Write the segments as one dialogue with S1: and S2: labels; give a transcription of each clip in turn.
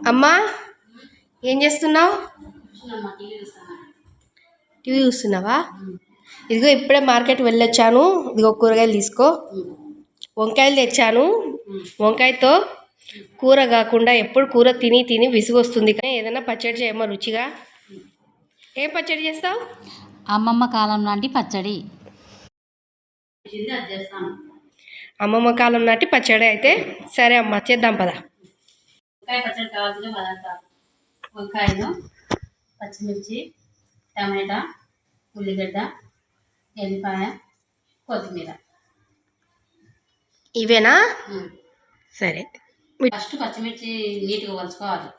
S1: అమ్మా ఏం చేస్తున్నావు?
S2: టీవీ చూస్తాను
S1: టీవీ చూస్తున్నావా? ఇదిగో ఇప్పుడే మార్కెట్ వెళ్ళొచ్చాను. ఇదిగో కూరగాయలు తీసుకో. వంకాయలు తెచ్చాను. వంకాయతో కూర కాకుండా ఎప్పుడు కూర తిని తిని విసుగొస్తుంది కానీ ఏదైనా పచ్చడి చేయమో రుచిగా. ఏం పచ్చడి చేస్తావు?
S2: అమ్మమ్మ కాలం నాటి పచ్చడి.
S1: అమ్మమ్మ కాలం నాటి పచ్చడి అయితే సరే అమ్మ చేద్దాం పదా.
S2: వంకాయ పచ్చడి కావాల్సిన పదార్థాలు. వంకాయలు పచ్చిమిర్చి టమాటా ఉల్లిగడ్డ ఎల్లిపాయ కొత్తిమీర.
S1: ఇవేనా? సరే.
S2: ఫస్ట్ పచ్చిమిర్చి నీట్గా వలుచుకోవాలి.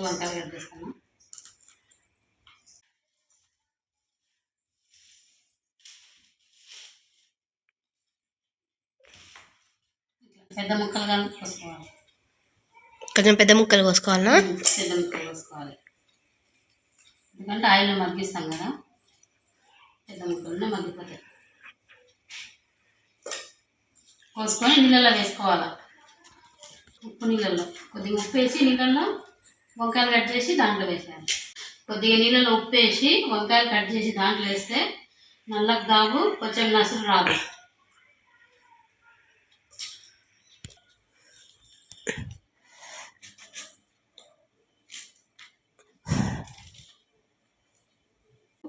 S2: ఫస్ట్ వంకాయలు కట్ చేస్తాను పెద్ద ముక్కలుగా కోసుకోవాలి.
S1: కొంచెం పెద్ద ముక్కలు కోసుకోవాలనా?
S2: పెద్ద ముక్కలు కోసుకోవాలి. ఎందుకంటే ఆయిల్లో మగ్గిస్తాం కదా. పెద్ద ముక్కలునే మగ్గిపోతాయి. కోసుకొని నీళ్ళల్లో వేసుకోవాలి. ఉప్పు నీళ్ళల్లో. కొద్దిగా ఉప్పు వేసి నీళ్ళల్లో వంకాయలు కట్ చేసి దాంట్లో వేసేయాలి. కొద్దిగా నీళ్ళలో ఉప్పు వేసి వంకాయలు కట్ చేసి దాంట్లో వేస్తే నల్లగా దాగు కొంచెం నసులు రాదు.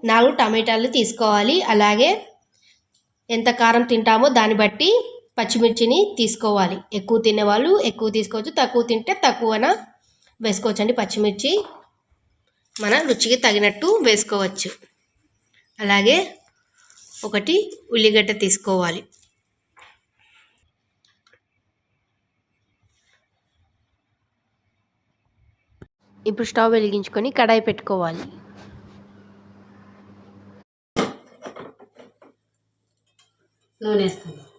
S1: నాలుగు టమాటాలు తీసుకోవాలి. అలాగే ఎంత కారం తింటామో దాన్ని బట్టి పచ్చిమిర్చిని తీసుకోవాలి. ఎక్కువ తినేవాళ్ళు ఎక్కువ తీసుకోవచ్చు. తక్కువ తింటే తక్కువన? వేసుకోవచ్చండి పచ్చిమిర్చి. మన రుచికి తగినట్టు వేసుకోవచ్చు. అలాగే ఒకటి ఉల్లిగడ్డ తీసుకోవాలి. ఇప్పుడు స్టవ్ వెలిగించుకొని కడాయి పెట్టుకోవాలి.
S2: నూనె వేస్తాను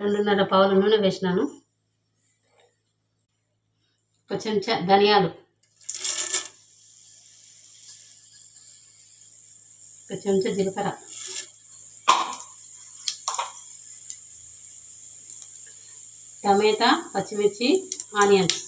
S2: రెండున్నర పావుల నూనె వేసినాను. ఒక చెంచా ధనియాలు. ఒక చెంచా జీలకర్ర. టమేటా పచ్చిమిర్చి ఆనియన్స్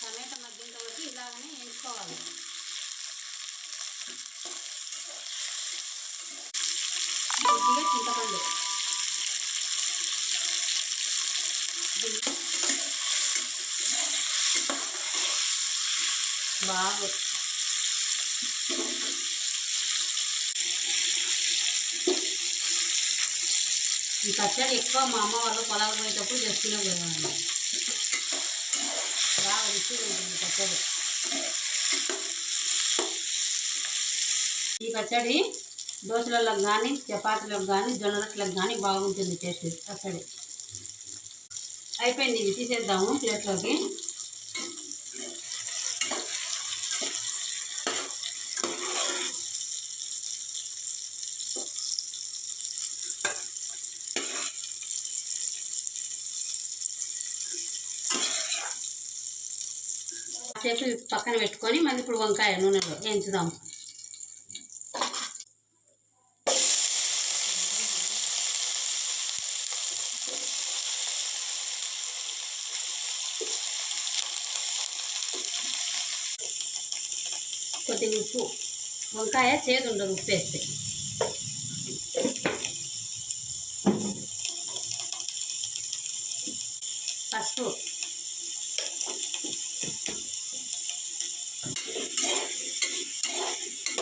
S2: టమాటా మగ్గేంత వరకు ఇలాగనే వేసుకోవాలి కొద్దిగా చింతపండు బాగా. ఈ పచ్చడి ఎక్కువ మా అమ్మ వాళ్ళు పొలాలు పోయేటప్పుడు చేస్తూనే పోయేవాళ్ళు. బాగా రుచిగా ఉంటుంది పచ్చడి. ఈ పచ్చడి దోశలకు కానీ చపాతీలకు కానీ జొన్న రొట్టెలకు కానీ బాగుంటుంది టేస్ట్ పచ్చడి. అయిపోయింది ఇది తీసేద్దాము ప్లేట్లోకి. సేపు పక్కన పెట్టుకొని మళ్ళీ ఇప్పుడు వంకాయ నూనెలో వేయించుదాం కొద్దిగా ఉప్పు. వంకాయ చేదు ఉండదు ఉప్పు వేస్తే. పసుపు.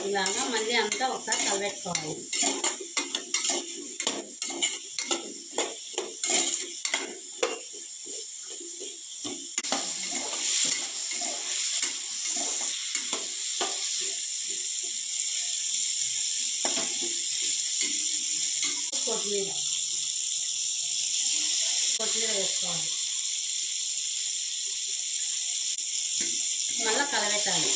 S2: ఇలాగా మళ్ళీ అంతా ఒకసారి కలబెట్టుకోవాలి కొత్తిమీర వేసుకోవాలి మళ్ళీ కలబెట్టాలి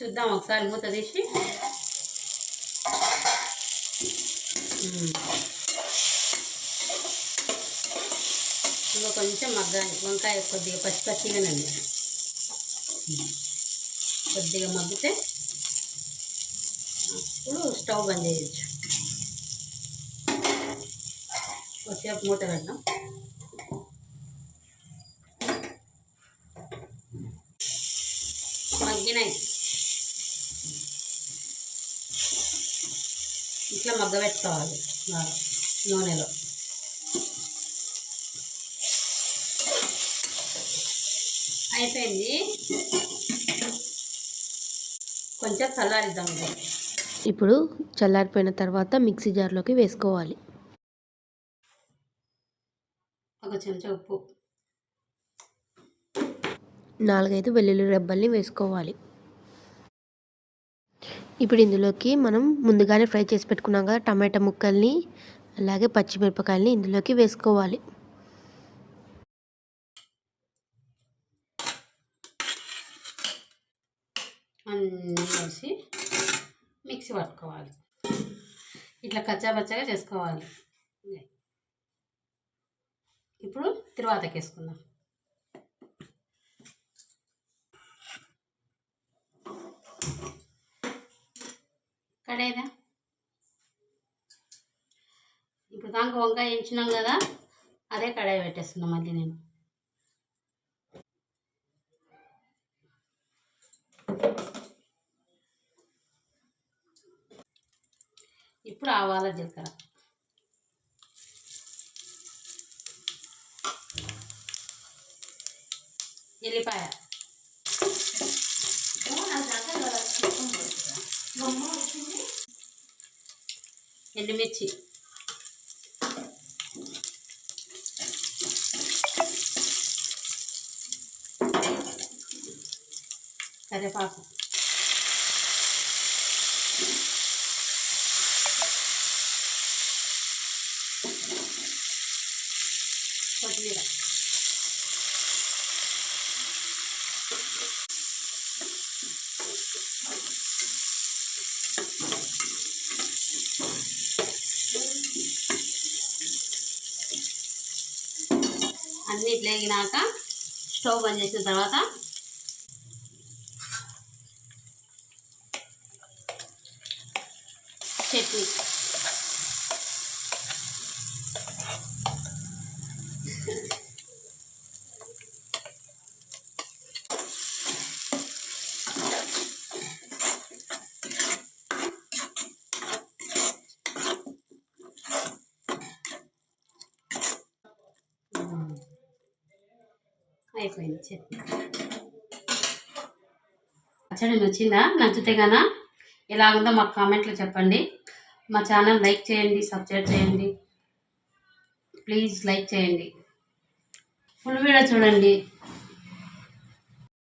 S2: చూద్దాం ఒకసారి మూత తీసి. ఇంకా కొంచెం మగ్గాలి వంకాయ కొద్దిగా పచ్చి పచ్చిగానండి కొద్దిగా మగ్గితే అప్పుడు స్టవ్ బంద్ చేయొచ్చు. కొద్దిసేపు మూత పెడదాం. మగ్గినాయి. ఇట్లా మగ్గబెట్టుకోవాలి బాగా నూనెలో. అయిపోయింది. కొంచెం చల్లారిద్దాం.
S3: ఇప్పుడు చల్లారిపోయిన తర్వాత మిక్సీ జార్లోకి వేసుకోవాలి.
S2: ఒక చెంచా ఉప్పు.
S3: నాలుగైదు వెల్లుల్లి రెబ్బల్ని వేసుకోవాలి. ఇప్పుడు ఇందులోకి మనం ముందుగానే ఫ్రై చేసి పెట్టుకున్నాం కదా టమాటా ముక్కల్ని అలాగే పచ్చిమిరపకాయల్ని ఇందులోకి వేసుకోవాలి.
S2: అన్నీ వేసి మిక్సీ పట్టుకోవాలి. ఇట్లా కచ్చా పచ్చగా చేసుకోవాలి. ఇప్పుడు తిరువాతకి వేసుకుందాం. కడేదా? ఇప్పుడు దానికి వంకాయ వేయించినాం కదా అదే కడాయి పెట్టేస్తున్నాం మళ్ళీ నేను. ఇప్పుడు ఆవాల జీలకర్ర. ఎండుమిర్చి కరివేపాకు అన్నీ లేగినాక స్టవ్ బంద్ చేసిన తర్వాత చట్నీ అయిపోయింది చట్నీ పచ్చడి నచ్చిందా? నచ్చితే గానా ఎలాగుందో మాకు కామెంట్లో చెప్పండి. మా ఛానల్ లైక్ చేయండి సబ్స్క్రైబ్ చేయండి. ప్లీజ్ లైక్ చేయండి. ఫుల్ వీడియో చూడండి.